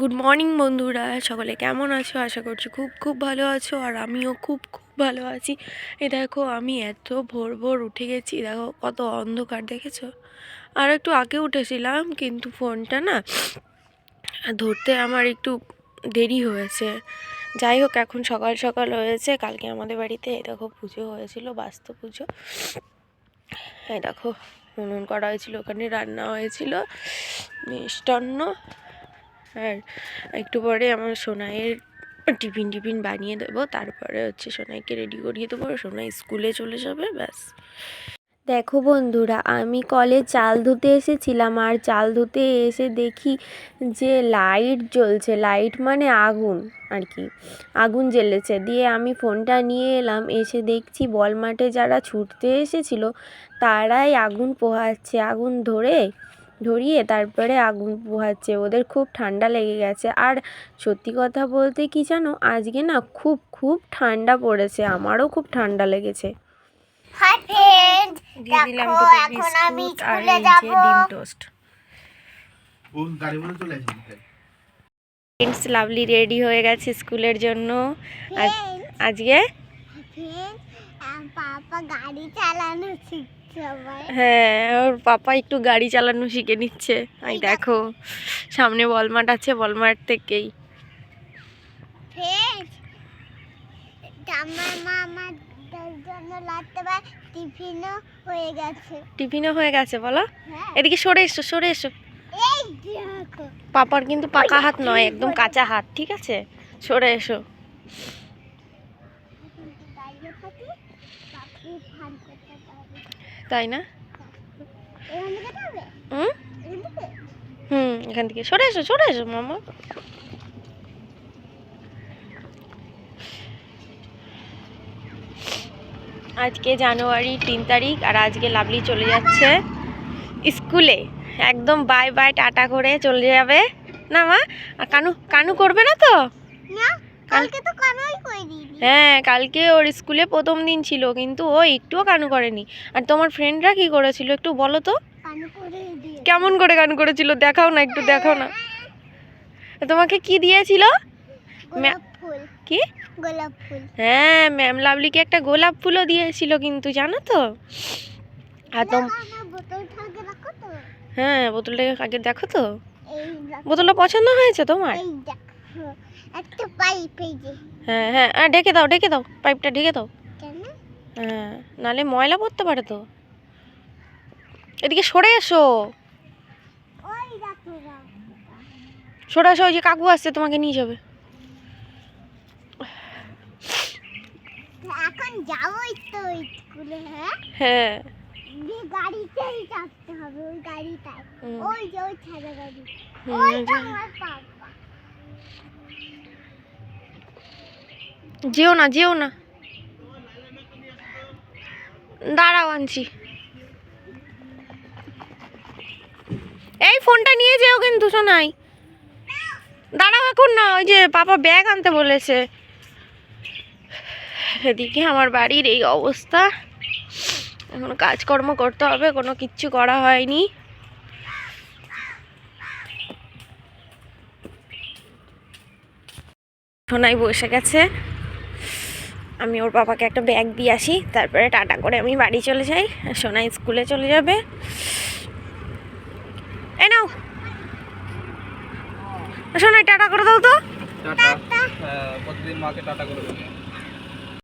Good morning বন্ধুরা। সকলে কেমন আছো? আশা করছি খুব খুব ভালো আছো, আর আমিও খুব খুব ভালো আছি। এ দেখো, আমি এত ভোর ভোর উঠে গেছি, দেখো কত অন্ধকার, দেখেছ? আর একটু আগে উঠেছিলাম, কিন্তু ফোনটা না ধরতে আমার একটু দেরি হয়েছে। যাই হোক, এখন সকাল সকাল হয়েছে, কালকে আমাদের বাড়িতে দেখো, পুজো হয়েছিল, বাস্তু পুজো। এই দেখো, উনুন করা হয়েছিল, ওখানে রান্না হয়েছিল, মিষ্টান্ন আর একটু পরে আমার সোনাইয়ের টিফিন টিফিন বানিয়ে দেবো, তারপরে হচ্ছে সোনাইকে রেডি করিয়ে দেবো সোনাই স্কুলে চলে যাবে, ব্যাস। দেখো বন্ধুরা, আমি কলে চাল ধুতে এসেছিলাম, আর চাল ধুতে এসে দেখি যে লাইট জ্বলছে। লাইট মানে আগুন আর কি, আগুন জ্বেলেছে। দিয়ে আমি ফোনটা নিয়ে এলাম, এসে দেখছি বল মাঠে যারা ছুটতে এসেছিল, তারাই আগুন পোহাচ্ছে। আগুন ধরে ধরিয়ে তারপরে আগুন পোহাচ্ছে। ওদের খুব ঠান্ডা লেগে গেছে। আর সত্যি কথা বলতে কি জানো আজকে না খুব খুব ঠান্ডা পড়েছে। আমারও খুব ঠান্ডা লেগেছে। হাই ফ্রেন্ড দেখো এখন আমি স্কুলে যাব। ডিম টোস্ট। ও গাড়ি বলে চলে আসবে। ফ্রেন্ডস লাভলি রেডি হয়ে গেছে স্কুলের জন্য। আজ আজকে? পাপা গাড়ি চালানো শিখছে। হ্যাঁ ওর পাপা একটু গাড়ি চালানো শিখে নিচ্ছে। এই দেখো সামনে বলমাট আছে বলমাট থেকেই। টিফিনও হয়ে গেছে। হয়ে বলো? হ্যাঁ। এদিকে সরে এসো সরে এসো। পাপার কিন্তু পাকা হাত নয় একদম কাঁচা হাত ঠিক আছে? সরে এসো। ফান তাই না? হুম? হুম, এখান থেকে। সরে এসো সরে এসো, মামা। আজকে জানুয়ারি তিন তারিখ আর আজকে লাভলি চলে যাচ্ছে স্কুলে। একদম বাই বাই, টাটা করে চলে যাবে। না মা, আর কানু কানু করবে না তো? কালকে তো হ্যাঁ কালকে ওর স্কুলে প্রথম দিন ছিল কিন্তু ও একটুও কানু করেনি। আর তোমার ফ্রেন্ডরা কি করেছিল একটু বলো তো? কেমন করে গান করেছিল? দেখাও না একটু দেখাও না। তোমাকে কি দিয়েছিল? কি? গোলাপ ফুল। হ্যাঁ ম্যাম লাভলিকে একটা গোলাপ ফুলও দিয়েছিল কিন্তু জানো তো? আর তোম হ্যাঁ বোতলটাকে আগে দেখো তো। বোতলটা পছন্দ হয়েছে তোমার? একটা পাইপ এই যে। হ্যাঁ হ্যাঁ আর ঢেকে দাও ঢেকে দাও পাইপটা ঢেকে দাও। কেন? হ্যাঁ নালে ময়লা পড়তে পারে তো। এদিকে সরে এসো। ওই সরে এসো ওই যে কাকু আসছে তোমাকে নিয়ে যাবে। এখন যাবোই তো স্কুলে হ্যাঁ? হ্যাঁ। দিয়ে গাড়িতেই চাপতে হবে ওই গাড়িটায়। ওই যে ওই গাড়ি। হুম, ওই ওই তো যে- আমার পাপা। যেও না যেও না। দাঁড়াও, আনছি। এই ফোনটা নিয়ে যেও কিন্তু শোনাই দাঁড়াও এখন না, ওই যে পাপা ব্যাগ আনতে বলেছে। এদিকে আমার বাড়ির এই অবস্থা। এখন কাজকর্ম করতে হবে, কোনো কিচ্ছু করা হয়নি। সোনাই বসে গেছে। আমি ওর বাবাকে একটা ব্যাগ দিয়ে আসি তারপরে টাটা করে আমি বাড়ি চলে যাই সোনাই স্কুলে চলে যাবে। এ নাও। সোনাই টাটা করে দাও তো। টাটা। হ্যাঁ, প্রতিদিন মাকে টাটা করে